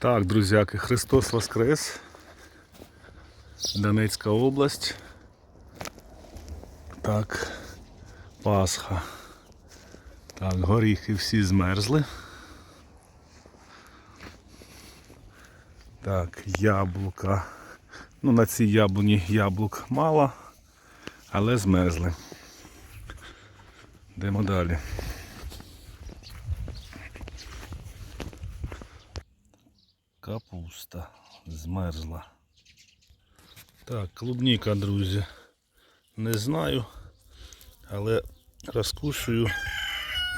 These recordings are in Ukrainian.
Так, друзяки, Христос Воскрес. Донецька область. Так, Пасха. Так, горіхи всі змерзли. Так, яблука. Ну, на цій яблуні яблук мало, але змерзли. Йдемо далі. Капуста змерзла. Так, клубніка, друзі. Не знаю, але розкушую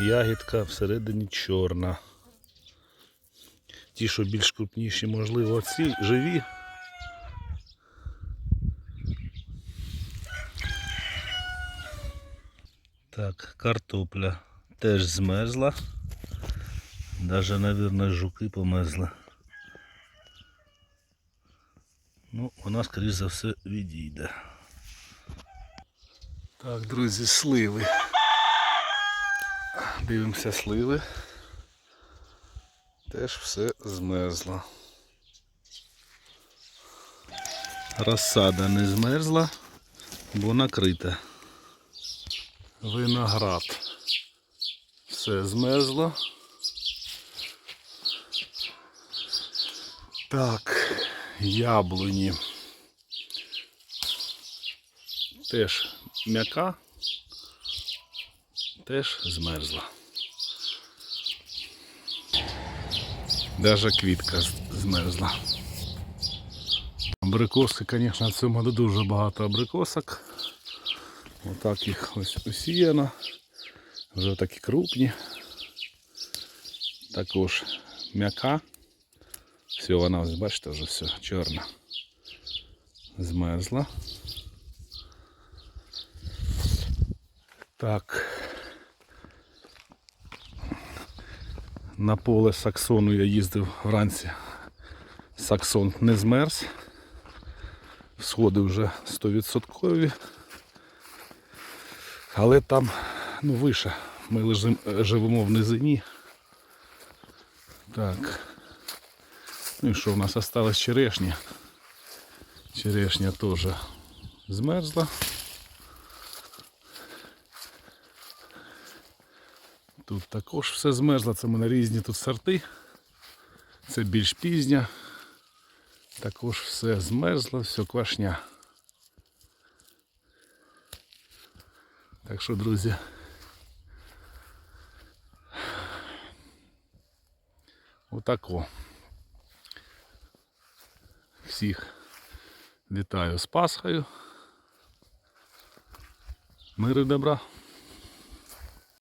ягідка всередині чорна. Ті, що більш крупніші, можливо, ці живі. Так, картопля теж змерзла. Даже, мабуть, жуки померзли. Ну, вона, скоріш за все, відійде. Так, друзі, сливи. Дивимося сливи. Теж все змерзло. Розсада не змерзла, бо накрита. Виноград. Все змерзло. Так, яблуні. Теж м'яка, теж змерзла. Даже квітка змерзла. Абрикоски, звісно, в цьому году дуже багато абрикосок. Отак їх ось усіяно. Вже такі крупні. Також м'яка. Все, вона ось бачите, вже все чорна. Змерзла. Так. На поле Саксону я їздив вранці. Саксон не змерз. Сходи вже 100%. Але там, ну, вище. Ми лежим, живемо в низині. Так. Ну і що в нас осталось черешня. Черешня теж змерзла. Тут також все змерзло, це в мене різні тут сорти. Це більш пізня. Також все змерзло, все квашня. Так що, друзі. Отако. Всіх вітаю з Пасхою. Миру добра.